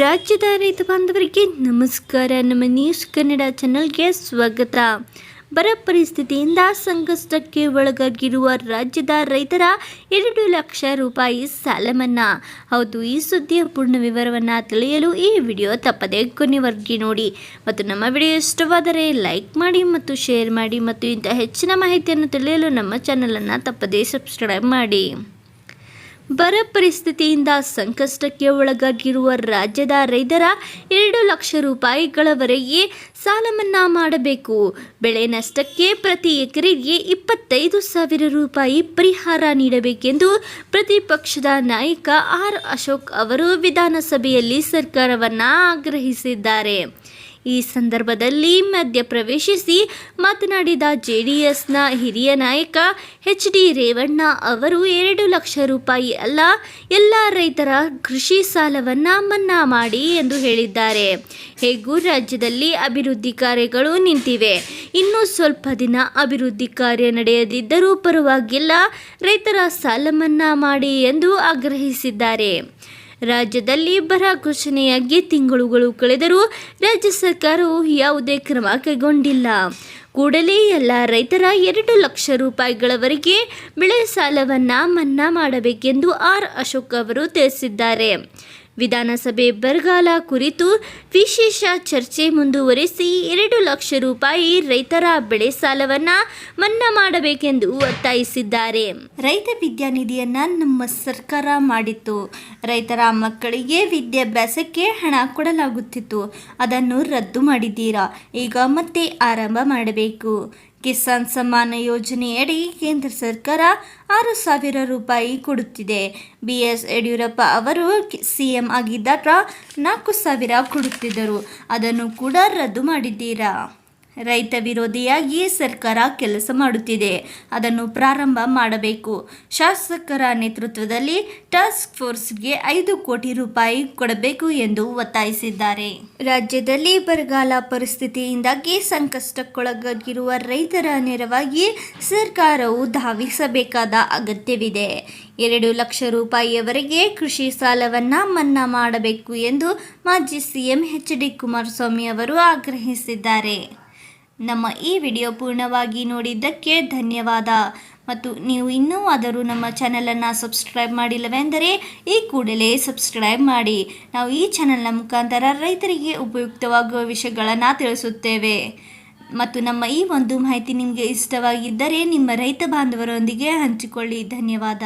ರಾಜ್ಯದ ರೈತ ಬಾಂಧವರಿಗೆ ನಮಸ್ಕಾರ. ನಮ್ಮ ನ್ಯೂಸ್ ಕನ್ನಡ ಚಾನಲ್ಗೆ ಸ್ವಾಗತ. ಬರ ಪರಿಸ್ಥಿತಿಯಿಂದ ಸಂಕಷ್ಟಕ್ಕೆ ಒಳಗಾಗಿರುವ ರಾಜ್ಯದ ರೈತರ ಎರಡು ಲಕ್ಷ ರೂಪಾಯಿ ಸಾಲ ಮನ್ನಾ ಹೌದು, ಈ ಸುದ್ದಿಯ ಪೂರ್ಣ ವಿವರವನ್ನು ತಿಳಿಯಲು ಈ ವಿಡಿಯೋ ತಪ್ಪದೆ ಕೊನೆವರೆಗೆ ನೋಡಿ. ಮತ್ತು ನಮ್ಮ ವಿಡಿಯೋ ಇಷ್ಟವಾದರೆ ಲೈಕ್ ಮಾಡಿ ಮತ್ತು ಶೇರ್ ಮಾಡಿ ಮತ್ತು ಇಂಥ ಹೆಚ್ಚಿನ ಮಾಹಿತಿಯನ್ನು ತಿಳಿಯಲು ನಮ್ಮ ಚಾನಲನ್ನು ತಪ್ಪದೇ ಸಬ್ಸ್ಕ್ರೈಬ್ ಮಾಡಿ. ಬರ ಪರಿಸ್ಥಿತಿಯಿಂದ ಸಂಕಷ್ಟಕ್ಕೆ ಒಳಗಾಗಿರುವ ರಾಜ್ಯದ ರೈತರ ಎರಡು ಲಕ್ಷ ರೂಪಾಯಿಗಳವರೆಗೆ ಸಾಲ ಮನ್ನಾ ಮಾಡಬೇಕು. ಬೆಳೆ ನಷ್ಟಕ್ಕೆ ಪ್ರತಿ ಎಕರೆಗೆ ಇಪ್ಪತ್ತೈದು ಸಾವಿರ ರೂಪಾಯಿ ಪರಿಹಾರ ನೀಡಬೇಕೆಂದು ಪ್ರತಿಪಕ್ಷದ ನಾಯಕ ಆರ್ ಅಶೋಕ್ ಅವರು ವಿಧಾನಸಭೆಯಲ್ಲಿ ಸರ್ಕಾರವನ್ನು ಆಗ್ರಹಿಸಿದ್ದಾರೆ. ಈ ಸಂದರ್ಭದಲ್ಲಿ ಮಧ್ಯಪ್ರವೇಶಿಸಿ ಮಾತನಾಡಿದ ಜೆಡಿಎಸ್ನ ಹಿರಿಯ ನಾಯಕ ಎಚ್ ಡಿ ರೇವಣ್ಣ ಅವರು ಎರಡು ಲಕ್ಷ ರೂಪಾಯಿ ಅಲ್ಲ, ಎಲ್ಲ ರೈತರ ಕೃಷಿ ಸಾಲವನ್ನು ಮನ್ನಾ ಮಾಡಿ ಎಂದು ಹೇಳಿದ್ದಾರೆ. ಹೇಗೂ ರಾಜ್ಯದಲ್ಲಿ ಅಭಿವೃದ್ಧಿ ಕಾರ್ಯಗಳು ನಿಂತಿವೆ. ಇನ್ನು ಸ್ವಲ್ಪ ದಿನ ಅಭಿವೃದ್ಧಿ ಕಾರ್ಯ ನಡೆಯದಿದ್ದರೂ ಪರವಾಗಿಲ್ಲ, ರೈತರ ಸಾಲ ಮನ್ನಾ ಮಾಡಿ ಎಂದು ಆಗ್ರಹಿಸಿದ್ದಾರೆ. ರಾಜ್ಯದಲ್ಲಿ ಬರ ಘೋಷಣೆಯಾಗಿ ತಿಂಗಳುಗಳು ಕಳೆದರೂ ರಾಜ್ಯ ಸರ್ಕಾರವು ಯಾವುದೇ ಕ್ರಮ ಕೈಗೊಂಡಿಲ್ಲ. ಕೂಡಲೇ ಎಲ್ಲ ರೈತರ ಎರಡು ಲಕ್ಷ ರೂಪಾಯಿಗಳವರೆಗೆ ಬೆಳೆ ಸಾಲವನ್ನು ಮನ್ನಾ ಮಾಡಬೇಕೆಂದು ಆರ್ ಅಶೋಕ್ ಅವರು ತಿಳಿಸಿದ್ದಾರೆ. ವಿಧಾನಸಭೆ ಬರಗಾಲ ಕುರಿತು ವಿಶೇಷ ಚರ್ಚೆ ಮುಂದುವರೆಸಿ ಎರಡು ಲಕ್ಷ ರೂಪಾಯಿ ರೈತರ ಬೆಳೆ ಸಾಲವನ್ನ ಮನ್ನಾ ಮಾಡಬೇಕೆಂದು ಒತ್ತಾಯಿಸಿದ್ದಾರೆ. ರೈತ ವಿದ್ಯಾನಿಧಿಯನ್ನ ನಮ್ಮ ಸರ್ಕಾರ ಮಾಡಿತ್ತು. ರೈತರ ಮಕ್ಕಳಿಗೆ ವಿದ್ಯಾಭ್ಯಾಸಕ್ಕೆ ಹಣ ಕೊಡಲಾಗುತ್ತಿತ್ತು. ಅದನ್ನು ರದ್ದು ಮಾಡಿದ್ದೀರಾ? ಈಗ ಮತ್ತೆ ಆರಂಭ ಮಾಡಬೇಕು. ಕಿಸಾನ್ ಸಮ್ಮಾನ ಯೋಜನೆಯಡಿ ಕೇಂದ್ರ ಸರ್ಕಾರ ಆರು ಸಾವಿರ ರೂಪಾಯಿ ಕೊಡುತ್ತಿದೆ. ಬಿ ಎಸ್ ಯಡಿಯೂರಪ್ಪ ಅವರು ಸಿಎಂ ಆಗಿದ್ದಾಗ ನಾಲ್ಕು ಸಾವಿರ ಕೊಡುತ್ತಿದ್ದರು. ಅದನ್ನು ಕೂಡ ರದ್ದು ಮಾಡಿದ್ದೀರಾ? ರೈತ ವಿರೋಧಿಯಾಗಿ ಸರ್ಕಾರ ಕೆಲಸ ಮಾಡುತ್ತಿದೆ. ಅದನ್ನು ಪ್ರಾರಂಭ ಮಾಡಬೇಕು. ಶಾಸಕರ ನೇತೃತ್ವದಲ್ಲಿ ಟಾಸ್ಕ್ ಫೋರ್ಸ್ಗೆ ಐದು ಕೋಟಿ ರೂಪಾಯಿ ಕೊಡಬೇಕು ಎಂದು ಒತ್ತಾಯಿಸಿದ್ದಾರೆ. ರಾಜ್ಯದಲ್ಲಿ ಬರಗಾಲ ಪರಿಸ್ಥಿತಿಯಿಂದಾಗಿ ಸಂಕಷ್ಟಕ್ಕೊಳಗಾಗಿರುವ ರೈತರ ನೆರವಾಗಿ ಸರ್ಕಾರವು ಧಾವಿಸಬೇಕಾದ ಅಗತ್ಯವಿದೆ. ಎರಡು ಲಕ್ಷ ರೂಪಾಯಿಯವರೆಗೆ ಕೃಷಿ ಸಾಲವನ್ನು ಮನ್ನಾ ಮಾಡಬೇಕು ಎಂದು ಮಾಜಿ ಸಿಎಂ ಎಚ್ ಡಿ ಕುಮಾರಸ್ವಾಮಿ ಅವರು ಆಗ್ರಹಿಸಿದ್ದಾರೆ. ನಮ್ಮ ಈ ವಿಡಿಯೋ ಪೂರ್ಣವಾಗಿ ನೋಡಿದ್ದಕ್ಕೆ ಧನ್ಯವಾದ. ಮತ್ತು ನೀವು ಇನ್ನೂ ಆದರೂ ನಮ್ಮ ಚಾನಲನ್ನು ಸಬ್ಸ್ಕ್ರೈಬ್ ಮಾಡಿಲ್ಲವೆಂದರೆ ಈ ಕೂಡಲೇ ಸಬ್ಸ್ಕ್ರೈಬ್ ಮಾಡಿ. ನಾವು ಈ ಚಾನಲ್ನ ಮುಖಾಂತರ ರೈತರಿಗೆ ಉಪಯುಕ್ತವಾಗುವ ವಿಷಯಗಳನ್ನು ತಿಳಿಸುತ್ತೇವೆ. ಮತ್ತು ನಮ್ಮ ಈ ಒಂದು ಮಾಹಿತಿ ನಿಮಗೆ ಇಷ್ಟವಾಗಿದ್ದರೆ ನಿಮ್ಮ ರೈತ ಬಾಂಧವರೊಂದಿಗೆ ಹಂಚಿಕೊಳ್ಳಿ. ಧನ್ಯವಾದ.